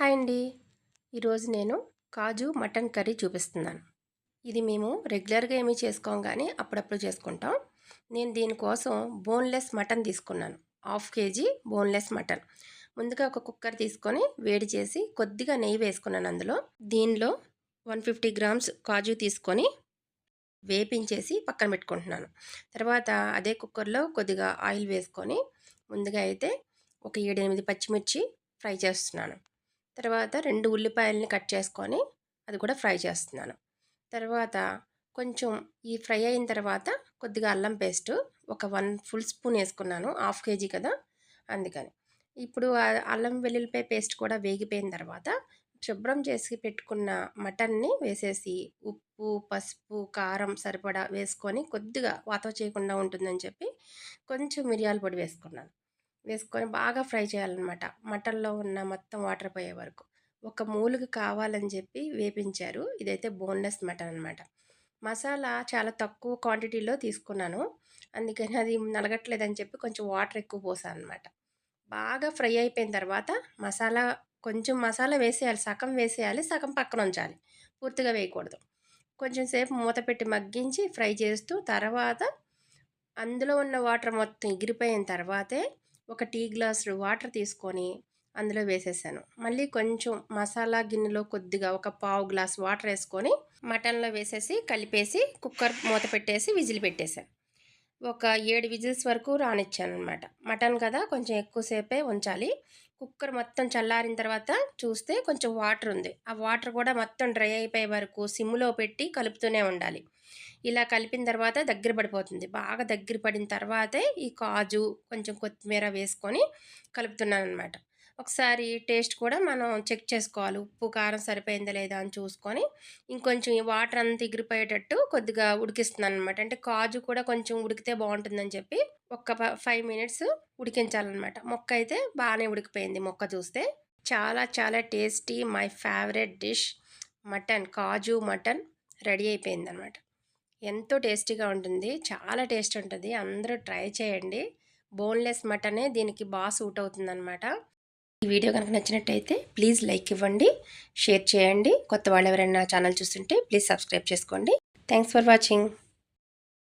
Hi అండి. ఈరోజు నేను కాజు మటన్ కర్రీ చూపిస్తున్నాను. ఇది మేము రెగ్యులర్గా ఏమీ చేసుకోం కానీ అప్పుడప్పుడు చేసుకుంటాం. నేను దీనికోసం బోన్లెస్ మటన్ తీసుకున్నాను. Half KG boneless mutton. ముందుగా ఒక కుక్కర్ తీసుకొని వేడి చేసి కొద్దిగా నెయ్యి వేసుకున్నాను అందులో. దీనిలో వన్ ఫిఫ్టీ గ్రామ్స్ కాజు తీసుకొని వేపించేసి పక్కన పెట్టుకుంటున్నాను. తర్వాత అదే కుక్కర్లో కొద్దిగా ఆయిల్ వేసుకొని ముందుగా అయితే ఒక ఏడెనిమిది పచ్చిమిర్చి ఫ్రై చేస్తున్నాను. తర్వాత రెండు ఉల్లిపాయలని కట్ చేసుకొని అది కూడా ఫ్రై చేస్తున్నాను. తర్వాత కొంచెం ఈ ఫ్రై అయిన తర్వాత కొద్దిగా అల్లం పేస్ట్ ఒక వన్ ఫుల్ స్పూన్ వేసుకున్నాను హాఫ్ కేజీ కదా అందుకని. ఇప్పుడు అల్లం వెల్లుల్లిపాయ పేస్ట్ కూడా వేగిపోయిన తర్వాత శుభ్రం చేసి పెట్టుకున్న మటన్ని వేసేసి ఉప్పు పసుపు కారం సరిపడా వేసుకొని కొద్దిగా వాత చేయకుండా ఉంటుందని చెప్పి కొంచెం మిరియాల పొడి వేసుకున్నాను. వేసుకొని బాగా ఫ్రై చేయాలన్నమాట. మటన్లో ఉన్న మొత్తం వాటర్ పోయే వరకు. ఒక మూలుగు కావాలని చెప్పి వేపించారు. ఇదైతే బోన్లెస్ మటన్ అనమాట మసాలా చాలా తక్కువ క్వాంటిటీలో తీసుకున్నాను. అందుకని అది నలగట్లేదని చెప్పి కొంచెం వాటర్ ఎక్కువ పోసాను అనమాట బాగా ఫ్రై అయిపోయిన తర్వాత మసాలా కొంచెం మసాలా వేసేయాలి. సగం వేసేయాలి. సగం పక్కన ఉంచాలి. పూర్తిగా వేయకూడదు. కొంచెం సేపు మూత పెట్టి మగ్గించి ఫ్రై చేస్తూ తర్వాత అందులో ఉన్న వాటర్ మొత్తం ఎగిరిపోయిన తర్వాతే ఒక టీ గ్లాసు వాటర్ తీసుకొని అందులో వేసేసాను. మళ్ళీ కొంచెం మసాలా గిన్నెలో కొద్దిగా ఒక పావు గ్లాస్ వాటర్ వేసుకొని మటన్లో వేసేసి కలిపేసి కుక్కర్ మూత పెట్టేసి విజిల్ పెట్టేశాను. ఒక ఏడు విజిల్స్ వరకు రానిచ్చాను అనమాట మటన్ కదా కొంచెం ఎక్కువసేపే ఉంచాలి. కుక్కర్ మొత్తం చల్లారిన తర్వాత చూస్తే కొంచెం వాటర్ ఉంది. ఆ వాటర్ కూడా మొత్తం డ్రై అయిపోయే వరకు సిమ్లో పెట్టి కలుపుతూనే ఉండాలి. ఇలా కలిపిన తర్వాత దగ్గర పడిపోతుంది. బాగా దగ్గర పడిన తర్వాతే ఈ కాజు కొంచెం కొత్తిమీర వేసుకొని కలుపుతున్నాను అనమాట ఒకసారి టేస్ట్ కూడా మనం చెక్ చేసుకోవాలి. ఉప్పు కారం సరిపోయిందా లేదా అని చూసుకొని ఇంకొంచెం ఈ వాటర్ అంతా ఎగిరిపోయేటట్టు కొద్దిగా ఉడికిస్తున్నాను అనమాట అంటే కాజు కూడా కొంచెం ఉడికితే బాగుంటుందని చెప్పి ఒక ఫైవ్ మినిట్స్ ఉడికించాలన్నమాట. మొక్క అయితే బాగానే ఉడికిపోయింది మొక్క చూస్తే. చాలా చాలా tasty my favourite dish mutton kaju mutton ready అయిపోయింది అనమాట ఎంతో టేస్టీగా ఉంటుంది. చాలా టేస్ట్ ఉంటుంది. అందరూ ట్రై చేయండి. బోన్లెస్ మటనే దీనికి బాగా సూట్ అవుతుందన్నమాట. ఈ వీడియో కనుక నచ్చినట్టయితే ప్లీజ్ లైక్ ఇవ్వండి షేర్ చేయండి. కొత్త వాళ్ళు ఎవరైనా ఛానల్ చూస్తుంటే ప్లీజ్ సబ్స్క్రైబ్ చేసుకోండి. Thanks for watching.